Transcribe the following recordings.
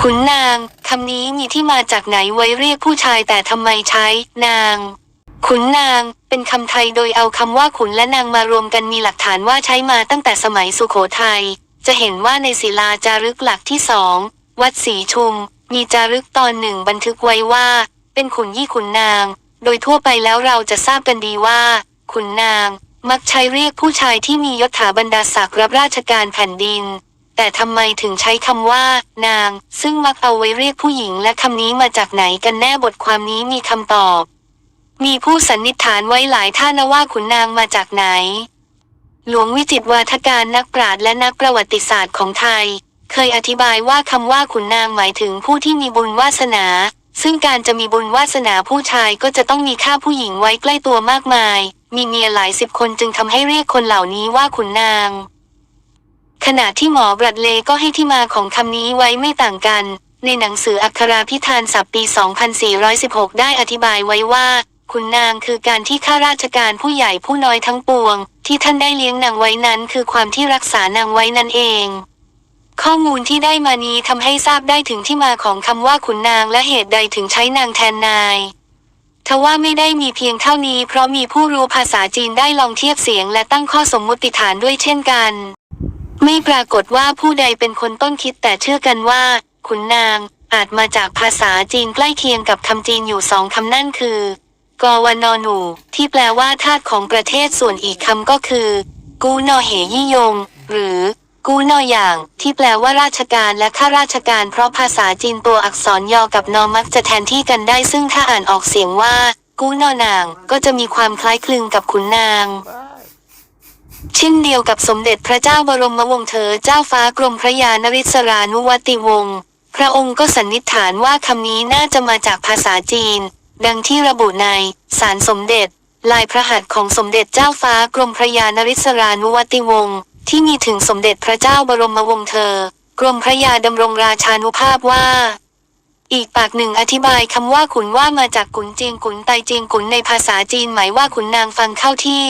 ขุนนางคำนี้มีที่มาจากไหนไว้เรียกผู้ชายแต่ทำไมใช้ นาง ขุนนาง เป็นคำไทยโดยเอาคำว่าขุนและนางมารวมกันมีหลักฐานว่าใช้มาตั้งแต่สมัยสุโขทัยจะเห็นว่าในศิลาจารึกหลักที่สองวัดศรีชุม มีจารึกตอนหนึ่งบันทึกไว้ว่า เป็นขุนยี่ขุนนาง โดยทั่วไปแล้วเราจะทราบกันดีว่า ขุนนาง มักใช้เรียกผู้ชายที่มียศถาบรรดาศักดิ์รับราชการแผ่นดิน แต่ทำไมถึงใช้คำว่า นาง ซึ่งมักเอาไว้เรียกผู้หญิงและคำนี้มาจากไหนกันแน่บทความนี้มีคำตอบ มีผู้สันนิษฐานไว้หลายท่านว่าขุนนางมาจากไหน หลวงวิจิตวาทการนักปราชญ์และนักประวัติศาสตร์ของไทย เคยอธิบายว่าคำว่าขุนนางหมายถึงผู้ที่มีบุญวาสนา ซึ่งการจะมีบุญวาสนาผู้ชายก็จะต้องมีค่าผู้หญิงไว้ใกล้ตัวมากมาย มีเมียหลายสิบคนจึงทำให้เรียกคนเหล่านี้ว่าขุนนาง ขณะที่หมอบรัดเลก็ให้ที่มาของคำนี้ไว้ไม่ต่างกัน ในหนังสืออักขราพิธานศัพท์ปี 2416 ได้อธิบายไว้ว่าขุนนางคือการที่ข้าราชการผู้ใหญ่ผู้น้อยทั้งปวง ที่ท่านได้เลี้ยงนางไว้นั้น คือความที่รักษานางไว้นั่นเอง ข้อมูลที่ได้มานี้ทำให้ทราบได้ถึงที่มาของคำว่าขุนนางและเหตุใดถึงใช้นางแทนนายทว่าไม่ได้มีเพียงเท่านี้เพราะมีผู้รู้ภาษาจีนได้ลองเทียบเสียงและตั้งข้อสมมุติฐานด้วยเช่นกัน ไม่ปรากฏว่าผู้ใดเป็นคนต้นคิดแต่เชื่อกันว่า ขุนนางอาจมาจากภาษาจีนใกล้เคียงกับคำจีนอยู่สองคำนั่นคือกวนอหนู ที่แปลว่าทาสของประเทศส่วนอีกคำก็คือ กูนอเหยี่ยง หรือ กูนออย่าง ที่แปลว่าราชการและข้าราชการ เพราะภาษาจีนตัวอักษรยอกับนอมักจะแทนที่กันได้ ซึ่งถ้าอ่านออกเสียงว่า กูนอนาง ก็จะมีความคล้ายคลึงกับขุนนาง เช่นเดียวกับสมเด็จพระเจ้าบรมวงศ์เธอเจ้าฟ้ากรมพระยานริศรานุวัติวงศ์พระองค์ก็สันนิษฐานว่าคำนี้น่าจะมาจากภาษาจีน ดังที่ระบุในสารสมเด็จ ลายพระหัตถ์ของสมเด็จเจ้าฟ้ากรมพระยานริศรานุวัติวงศ์ที่มีถึงสมเด็จพระเจ้าบรมวงศ์เธอ กรมพระยาดำรงราชานุภาพว่า อีกปากหนึ่งอธิบายคำว่าขุนว่ามาจากขุนเจียงขุนไตเจียงขุนในภาษาจีนหมายว่าขุนนางฟังเข้าที่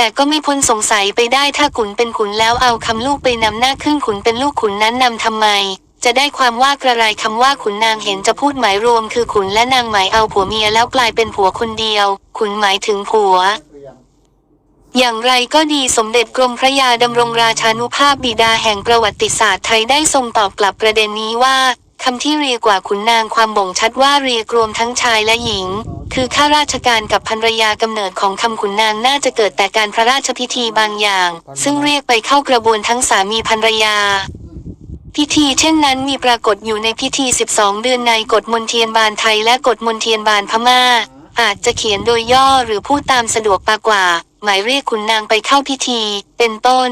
แต่ก็ไม่พ้นสงสัยไปได้ถ้าขุนเป็นขุนแล้วเอาคำลูกไปนำหน้าขึ้นขุนเป็นลูกขุนนั้นนำทำไม จะได้ความว่ากระไรคำว่าขุนนางเห็นจะพูดหมายรวม คือขุนและนางหมายเอาผัวเมียแล้วกลายเป็นผัวคนเดียว ขุนหมายถึงผัวอย่างไรก็ดีสมเด็จกรมพระยาดำรงราชานุภาพบิดาแห่งประวัติศาสตร์ไทยได้ทรงตอบกลับประเด็นนี้ว่าคำที่เรียกว่าขุนนางความบ่งชัดว่าเรียกรวมทั้งชายและหญิง คือข้าราชการกับภรรยากำเนิดของคำขุนนางน่าจะเกิดแต่การพระราชพิธีบางอย่าง ซึ่งเรียกไปเข้ากระบวนทั้งสามีภรรยา พิธีเช่นนั้นมีปรากฏอยู่ในพิธี 12 เดือนในกฎมนเทียนบานไทยและกฎมนเทียนบานพม่า อาจจะเขียนโดยย่อหรือพูดตามสะดวกมากกว่า หมายเรียกขุนนางไปเข้าพิธี เป็นต้น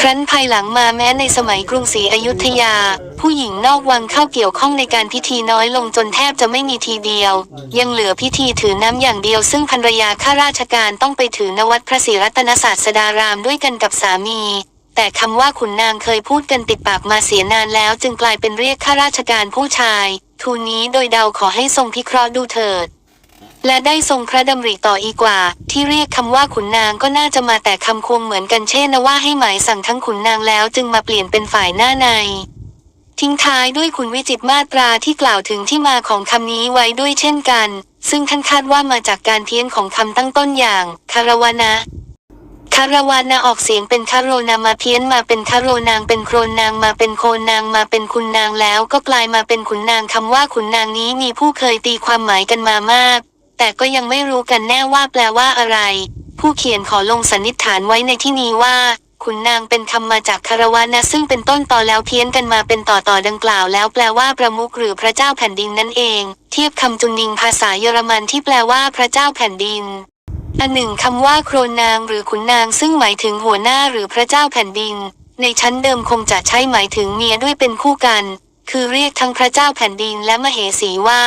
ครั้นภายหลังมาแม้ในสมัยกรุงศรีอยุธยา ผู้หญิงนอกวังเข้าเกี่ยวข้องในการพิธีน้อยลงจนแทบจะไม่มีทีเดียว ยังเหลือพิธีถือน้ำอย่างเดียว ซึ่งภรรยาข้าราชการต้องไปถือนวัดพระศรีรัตนศาสดารามด้วยกันกับสามีแต่คำว่าขุนนางเคยพูดกันติดปากมาเสียนานแล้วจึงกลายเป็นเรียกข้าราชการผู้ชาย ทูนี้โดยเดาขอให้ทรงพิเคราะห์ดูเถิด และได้ทรงพระดำริต่ออีกว่า ที่เรียกคำว่าขุนนางก็น่าจะมาแต่คำควงเหมือนกันเช่นนะว่าให้หมายสั่งทั้งขุนนางแล้วจึงมาเปลี่ยนเป็นฝ่ายหน้าใน ทิ้งท้ายด้วยคุณวิจิตรมาตราที่กล่าวถึงที่มาของคำนี้ไว้ด้วยเช่นกัน ซึ่งท่านคาดว่ามาจากการเพี้ยนของคำตั้งต้นอย่างคารวนะคารวานาออกเสียงเป็นคารโรนามาเพี้ยนมาเป็นคารโรนางเป็นโครนนางมาเป็นโคนนางมาเป็นคุณนางแล้วก็กลายมาเป็นขุนนางคำว่าขุนนางนี้มีผู้เคยตีความหมายกันมามาก แต่ก็ยังไม่รู้กันแน่ว่าแปลว่าอะไร ผู้เขียนขอลงสันนิษฐานไว้ในที่นี้ว่าขุนนางเป็นคำมาจากคารวานะซึ่งเป็นต้นต่อแล้วเพี้ยนกันมาเป็นต่อต่อดังกล่าวแล้วแปลว่าประมุขหรือพระเจ้าแผ่นดินนั่นเอง เทียบคำจุนนิงภาษาเยอรมันที่แปลว่าพระเจ้าแผ่นดินอันหนึ่งคำว่าโครนนางหรือขุนนางซึ่งหมายถึงหัวหน้าหรือพระเจ้าแผ่นดิน ในชั้นเดิมคงจะใช้หมายถึงเมียด้วยเป็นคู่กัน คือเรียกทั้งพระเจ้าแผ่นดินและมเหสีว่า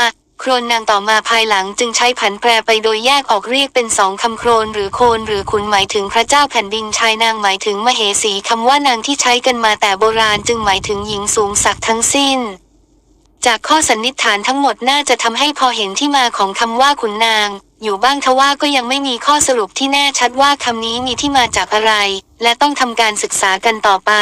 โครนนางต่อมาภายหลังจึงใช้ผันแปรไปโดยแยกออกเรียกเป็นสองคำโครนหรือโคนหรือขุนหมายถึงพระเจ้าแผ่นดินชายนางหมายถึงมเหสีคำว่านางที่ใช้กันมาแต่โบราณจึงหมายถึงหญิงสูงศักดิ์ทั้งสิ้น จากข้อสันนิษฐานทั้งหมดน่าจะทำให้พอเห็นที่มาของคำว่าขุนนาง อยู่บ้างทว่าก็ยังไม่มีข้อสรุปที่แน่ชัดว่าคำนี้มีที่มาจากอะไร และต้องทำการศึกษากันต่อไป